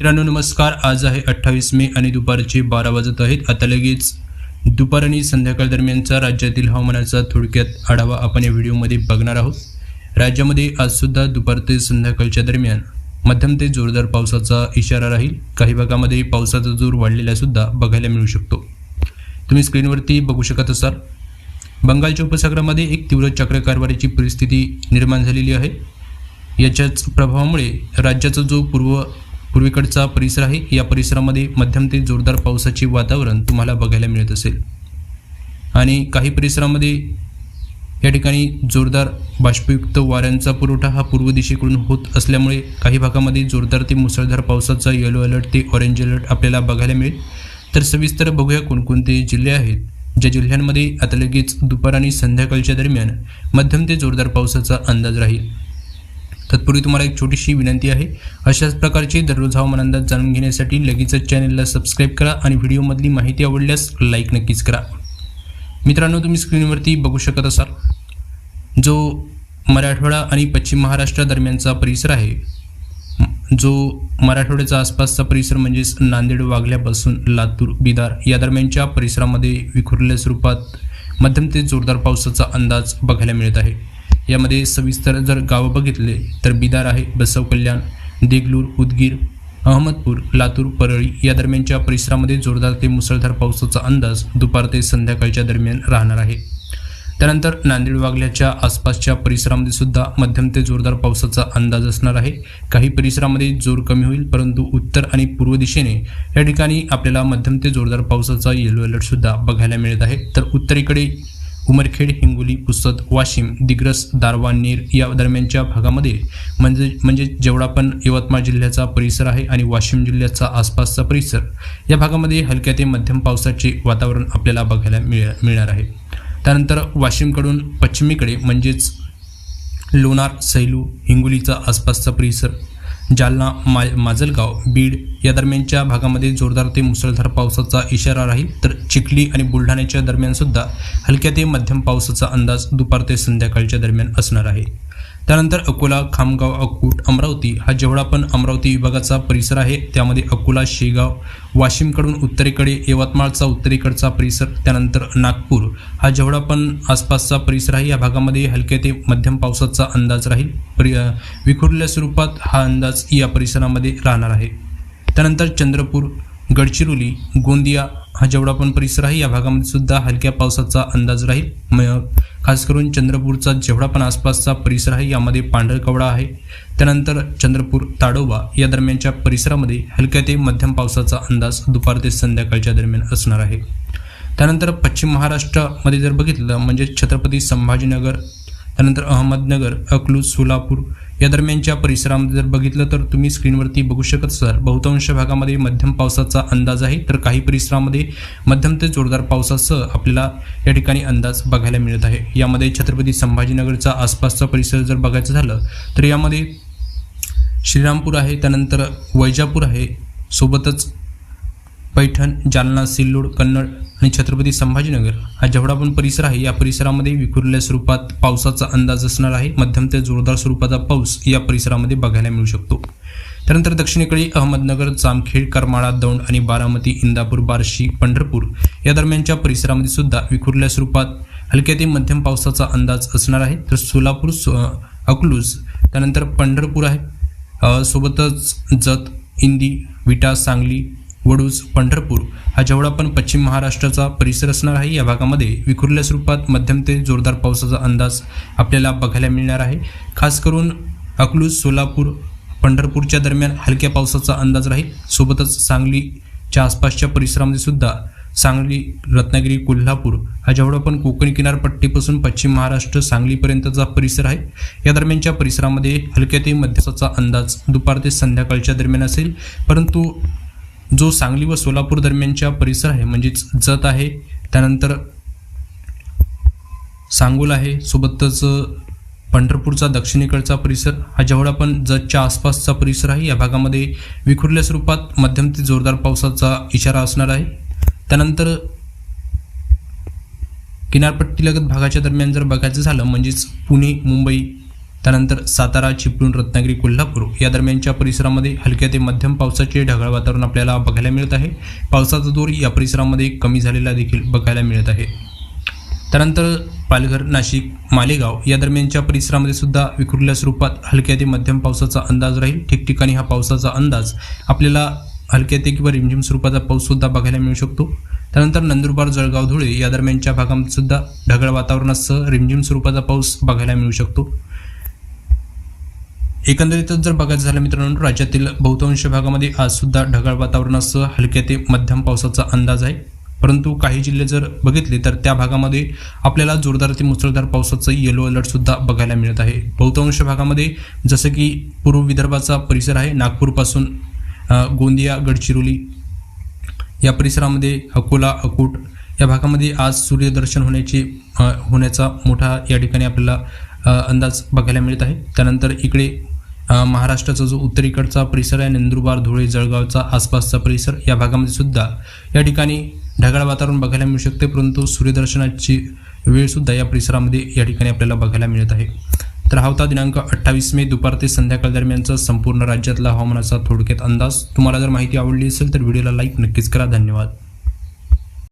मित्रांनो नमस्कार. आज आहे अठ्ठावीस मे आणि दुपारचे बारा वाजत आहेत. आता लगेच दुपार आणि संध्याकाळ दरम्यानचा राज्यातील हवामानाचा थोडक्यात आढावा आपण या व्हिडिओमध्ये बघणार आहोत. राज्यामध्ये आजसुद्धा दुपार ते संध्याकाळच्या दरम्यान मध्यम ते जोरदार पावसाचा इशारा राहील. काही भागामध्ये पावसाचा जोर वाढलेला सुद्धा बघायला मिळू शकतो. तुम्ही स्क्रीनवरती बघू शकत असाल. बंगालच्या उपसागरामध्ये एक तीव्र चक्रकारवारीची परिस्थिती निर्माण झालेली आहे. याच्याच प्रभावामुळे राज्याचा जो पूर्व पूर्वेकडचा परिसर आहे. या परिसरामध्ये मध्यम ते जोरदार पावसाचे वातावरण तुम्हाला बघायला मिळत असेल. आणि काही परिसरामध्ये या ठिकाणी जोरदार बाष्पयुक्त वाऱ्यांचा पुरवठा हा पूर्व दिशेकडून होत असल्यामुळे काही भागामध्ये जोरदार ते मुसळधार पावसाचा येलो अलर्ट ते ऑरेंज अलर्ट आपल्याला बघायला मिळेल. तर सविस्तर बघूया कोणकोणते जिल्हे आहेत. ज्या जिल्ह्यांमध्ये आता लगेच दुपार आणि संध्याकाळच्या दरम्यान मध्यम ते जोरदार पावसाचा अंदाज राहील. तत्पूर्वी तुम्हाला एक छोटीशी विनंती आहे. अशाच प्रकारचे दररोज हवामान अंदाज जाणून घेण्यासाठी लगेचच चॅनलला सबस्क्राईब करा आणि व्हिडिओमधली माहिती आवडल्यास लाईक नक्कीच करा. मित्रांनो तुम्ही स्क्रीनवरती बघू शकत असाल जो मराठवाडा आणि पश्चिम महाराष्ट्रादरम्यानचा परिसर आहे. जो मराठवाड्याचा आसपासचा परिसर म्हणजेच नांदेड वाघल्यापासून लातूर बिदार या दरम्यानच्या परिसरामध्ये विखुरलेल्या स्वरूपात मध्यम ते जोरदार पावसाचा अंदाज बघायला मिळत आहे. यामध्ये सविस्तर जर गावं बघितले तर बिदार आहे बसव कल्याण देगलूर उदगीर अहमदपूर लातूर परळी या दरम्यानच्या परिसरामध्ये जोरदार ते मुसळधार पावसाचा अंदाज दुपार ते संध्याकाळच्या दरम्यान राहणार आहे. त्यानंतर नांदेड वागल्याच्या आसपासच्या परिसरामध्ये सुद्धा मध्यम ते जोरदार पावसाचा अंदाज असणार आहे. काही परिसरामध्ये जोर कमी होईल परंतु उत्तर आणि पूर्व दिशेने या ठिकाणी आपल्याला मध्यम ते जोरदार पावसाचा येलो अलर्टसुद्धा बघायला मिळत आहे. तर उत्तरेकडे उमरखेड हिंगोली पुसद वाशिम दिग्रस दारवा नेर या दरम्यानच्या भागामध्ये म्हणजे म्हणजे जेवढा पण यवतमाळ जिल्ह्याचा परिसर आहे आणि वाशिम जिल्ह्याचा आसपासचा परिसर या भागामध्ये हलक्या ते मध्यम पावसाचे वातावरण आपल्याला बघायला मिळ मिळणार आहे. त्यानंतर वाशिमकडून पश्चिमेकडे म्हणजेच लोणार सैलू हिंगोलीचा आसपासचा परिसर जालना मा माजलगाव बीड या दरम्यानच्या भागामध्ये जोरदार ते मुसळधार पावसाचा इशारा राहील. तर चिखली आणि बुलढाण्याच्या दरम्यानसुद्धा हलक्या ते मध्यम पावसाचा अंदाज दुपार ते संध्याकाळच्या दरम्यान असणार आहे. त्यानंतर अकोला खामगाव अकूट अमरावती हा जेवढा पण अमरावती विभागाचा परिसर आहे त्यामध्ये अकोला शेगाव वाशिमकडून उत्तरेकडे यवतमाळचा उत्तरेकडचा परिसर त्यानंतर नागपूर हा जेवढा पण आसपासचा परिसर आहे या भागामध्ये हलक्या ते मध्यम पावसाचा अंदाज राहील. परि विखुरलेल्या स्वरूपात हा अंदाज या परिसरामध्ये राहणार आहे. त्यानंतर चंद्रपूर गडचिरोली गोंदिया हा जेवढा पण परिसर आहे या भागामध्ये सुद्धा हलक्या पावसाचा अंदाज राहील. म खास करून चंद्रपूरचा जेवढा पण आसपासचा परिसर आहे यामध्ये पांढरकवडा आहे. त्यानंतर चंद्रपूर ताडोबा या दरम्यानच्या परिसरामध्ये हलक्या ते मध्यम पावसाचा अंदाज दुपार ते संध्याकाळच्या दरम्यान असणार आहे. त्यानंतर पश्चिम महाराष्ट्रामध्ये जर बघितलं म्हणजे छत्रपती संभाजीनगर त्यानंतर अहमदनगर अकलूज सोलापूर या दरम्यानच्या परिसरामध्ये जर बघितलं तर तुम्ही स्क्रीनवरती बघू शकत असाल. बहुतांश भागामध्ये मध्यम पावसाचा अंदाज आहे. तर काही परिसरामध्ये मध्यम ते जोरदार पावसासह आपल्याला या ठिकाणी अंदाज बघायला मिळत आहे. यामध्ये छत्रपती संभाजीनगरचा आसपासचा परिसर जर बघायचं झालं तर यामध्ये श्रीरामपूर आहे त्यानंतर वैजापूर आहे सोबतच पैठण जालना सिल्लोड कन्नड आणि छत्रपती संभाजीनगर हा जेवढा पण परिसर आहे या परिसरामध्ये विखुरलेल्या स्वरूपात पावसाचा अंदाज असणार आहे. मध्यम ते जोरदार स्वरूपाचा पाऊस या परिसरामध्ये बघायला मिळू शकतो. त्यानंतर दक्षिणेकडे अहमदनगर जामखेड करमाळा दौंड आणि बारामती इंदापूर बार्शी पंढरपूर या दरम्यानच्या परिसरामध्ये सुद्धा विखुरल्या स्वरूपात हलक्या ते मध्यम पावसाचा अंदाज असणार आहे. तर सोलापूर अकलूज त्यानंतर पंढरपूर आहे. सोबतच जत इंदी विटा सांगली वडूज पंढरपूर हा जेवढा पण पश्चिम महाराष्ट्राचा परिसर असणार आहे या भागामध्ये विखुरल्या स्वरूपात मध्यम ते जोरदार पावसाचा अंदाज आपल्याला बघायला मिळणार आहे. खास करून अकलूज सोलापूर पंढरपूरच्या दरम्यान हलक्या पावसाचा अंदाज राहील. सोबतच सांगलीच्या आसपासच्या परिसरामध्ये सुद्धा सांगली रत्नागिरी कोल्हापूर हा जेवढा पण कोकणी किनारपट्टीपासून पश्चिम महाराष्ट्र सांगलीपर्यंतचा परिसर आहे. या दरम्यानच्या परिसरामध्ये हलक्या ते मध्यसाचा अंदाज दुपार ते संध्याकाळच्या दरम्यान असेल. परंतु जो सांगली व सोलापूर दरम्यानच्या परिसर आहे म्हणजेच जत आहे त्यानंतर सांगोल आहे सोबतच पंढरपूरचा दक्षिणेकडचा परिसर. हा जेवढा पण जतच्या आसपासचा परिसर आहे या भागामध्ये विखुरल्या स्वरूपात मध्यम ते जोरदार पावसाचा इशारा असणार आहे. त्यानंतर किनारपट्टीलगत भागाच्या दरम्यान जर बघायचं झालं म्हणजेच पुणे मुंबई त्यानंतर सातारा चिपळूण रत्नागिरी कोल्हापूर या दरम्यानच्या परिसरामध्ये हलक्या ते मध्यम पावसाचे ढगाळ वातावरण आपल्याला बघायला मिळत आहे. पावसाचा जोर या परिसरामध्ये कमी झालेला देखील बघायला मिळत आहे. त्यानंतर पालघर नाशिक मालेगाव या दरम्यानच्या परिसरामध्ये सुद्धा विखुरल्या स्वरूपात हलक्या ते मध्यम पावसाचा अंदाज राहील. ठिकठिकाणी हा पावसाचा अंदाज आपल्याला हलक्या ते किंवा रिमझिम स्वरूपाचा पाऊससुद्धा बघायला मिळू शकतो. त्यानंतर नंदुरबार जळगाव धुळे या दरम्यानच्या भागामध्ये सुद्धा ढगाळ वातावरणासह रिमझिम स्वरूपाचा पाऊस बघायला मिळू शकतो. एकंदरीतच जर बघायचं झालं मित्रांनो राज्यातील बहुतांश भागामध्ये आज सुद्धा ढगाळ वातावरणासह हलक्या ते मध्यम पावसाचा अंदाज आहे. परंतु काही जिल्हे जर बघितले तर त्या भागामध्ये आपल्याला जोरदार ते मुसळधार पावसाचं येलो अलर्ट सुद्धा बघायला मिळत आहे. बहुतांश भागामध्ये जसं की पूर्व विदर्भाचा परिसर आहे नागपूरपासून गोंदिया गडचिरोली या परिसरामध्ये अकोला अकोट या भागामध्ये आज सूर्यदर्शन होण्याची होण्याचा मोठा या ठिकाणी आपल्याला अंदाज बघायला मिळत आहे. त्यानंतर इकडे महाराष्ट्राचा जो उत्तरेकडचा परिसर आहे नंदुरबार धुळे जळगावचा आसपासचा परिसर या भागामध्ये सुद्धा या ठिकाणी ढगाळ वातावरण बघायला मिळू शकते परंतु सूर्यदर्शनाची वेळसुद्धा या परिसरामध्ये या ठिकाणी आपल्याला बघायला मिळत आहे. तर हा होता दिनांक अठ्ठावीस मे दुपार ते संध्याकाळ दरम्यानचा संपूर्ण राज्यातला हवामानाचा थोडक्यात अंदाज. तुम्हाला जर माहिती आवडली असेल तर व्हिडिओला लाईक नक्कीच करा. धन्यवाद.